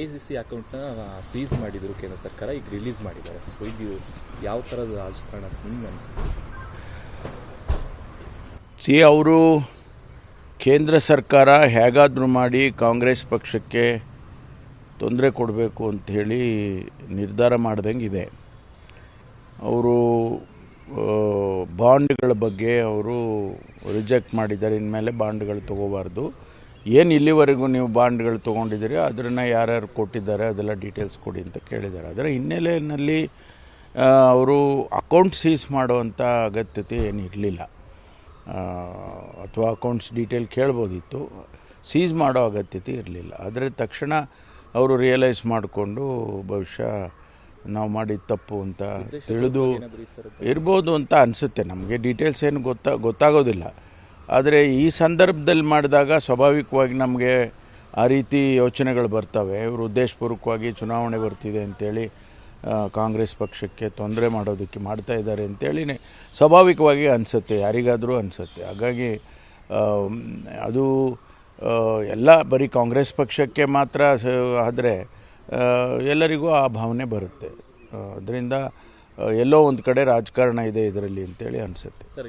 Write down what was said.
A C C ಅಕೌಂಟ್ನ seize ಮಾಡಿದ್ರು ಕೇಂದ್ರ ಸರ್ಕಾರ, ಈಗ ರಿಲೀಸ್ ಮಾಡಿದ್ದಾರೆ. ಸೊ ಇದು ಯಾವ ಥರದ ರಾಜಕಾರಣ ನಿಮ್ಗೆ ಅನಿಸ್ಬೋದು ಸಿ, ಅವರು ಕೇಂದ್ರ ಸರ್ಕಾರ ಹೇಗಾದರೂ ಮಾಡಿ ಕಾಂಗ್ರೆಸ್ ಪಕ್ಷಕ್ಕೆ ತೊಂದರೆ ಕೊಡಬೇಕು ಅಂತ ಹೇಳಿ ನಿರ್ಧಾರ ಮಾಡ್ದಂಗೆ ಇದೆ. ಅವರು ಬಾಂಡ್ಗಳ ಬಗ್ಗೆ ಅವರು ರಿಜೆಕ್ಟ್ ಮಾಡಿದ್ದಾರೆ. ಇನ್ಮೇಲೆ ಬಾಂಡ್ಗಳು ತೊಗೋಬಾರ್ದು. ಏನು ಇಲ್ಲಿವರೆಗೂ ನೀವು ಬಾಂಡ್ಗಳು ತೊಗೊಂಡಿದ್ದೀರಿ ಅದನ್ನು ಯಾರ್ಯಾರು ಕೊಟ್ಟಿದ್ದಾರೆ ಅದೆಲ್ಲ ಡೀಟೇಲ್ಸ್ ಕೊಡಿ ಅಂತ ಕೇಳಿದ್ದಾರೆ. ಅದರ ಹಿನ್ನೆಲೆಯಲ್ಲಿ ಅವರು ಅಕೌಂಟ್ ಸೀಸ್ ಮಾಡುವಂಥ ಅಗತ್ಯತೆ ಏನು ಇರಲಿಲ್ಲ. ಅಥವಾ ಅಕೌಂಟ್ಸ್ ಡೀಟೇಲ್ ಕೇಳ್ಬೋದಿತ್ತು ಸೀಸ್ ಮಾಡೋ ಅಗತ್ಯತೆ ಇರಲಿಲ್ಲ. ಆದರೆ ತಕ್ಷಣ ಅವರು ರಿಯಲೈಸ್ ಮಾಡಿಕೊಂಡು ಬಹುಶಃ ನಾವು ಮಾಡಿದ ತಪ್ಪು ಅಂತ ತಿಳಿದು ಇರ್ಬೋದು ಅಂತ ಅನಿಸುತ್ತೆ. ನಮಗೆ ಡೀಟೇಲ್ಸ್ ಏನು ಗೊತ್ತಾ ಗೊತ್ತಾಗೋದಿಲ್ಲ. ಆದರೆ ಈ ಸಂದರ್ಭದಲ್ಲಿ ಮಾಡಿದಾಗ ಸ್ವಾಭಾವಿಕವಾಗಿ ನಮಗೆ ಆ ರೀತಿ ಯೋಚನೆಗಳು ಬರ್ತವೆ. ಇವರು ಉದ್ದೇಶಪೂರ್ವಕವಾಗಿ ಚುನಾವಣೆ ಬರ್ತಿದೆ ಅಂತೇಳಿ ಆ, ಕಾಂಗ್ರೆಸ್ ಪಕ್ಷಕ್ಕೆ ತೊಂದರೆ ಮಾಡೋದಕ್ಕೆ ಮಾಡ್ತಾ ಇದ್ದಾರೆ ಅಂತೇಳಿ ಸ್ವಾಭಾವಿಕವಾಗಿ ಅನಿಸುತ್ತೆ. ಯಾರಿಗಾದರೂ ಅನಿಸುತ್ತೆ. ಹಾಗಾಗಿ ಅದು ಎಲ್ಲ ಬರೀ ಕಾಂಗ್ರೆಸ್ ಪಕ್ಷಕ್ಕೆ ಮಾತ್ರ ಆದರೆ ಎಲ್ಲರಿಗೂ ಆ ಭಾವನೆ ಬರುತ್ತೆ. ಅದರಿಂದ ಎಲ್ಲೋ ಒಂದು ಕಡೆ ರಾಜಕಾರಣ ಇದೆ ಇದರಲ್ಲಿ ಅಂತೇಳಿ ಅನಿಸುತ್ತೆ.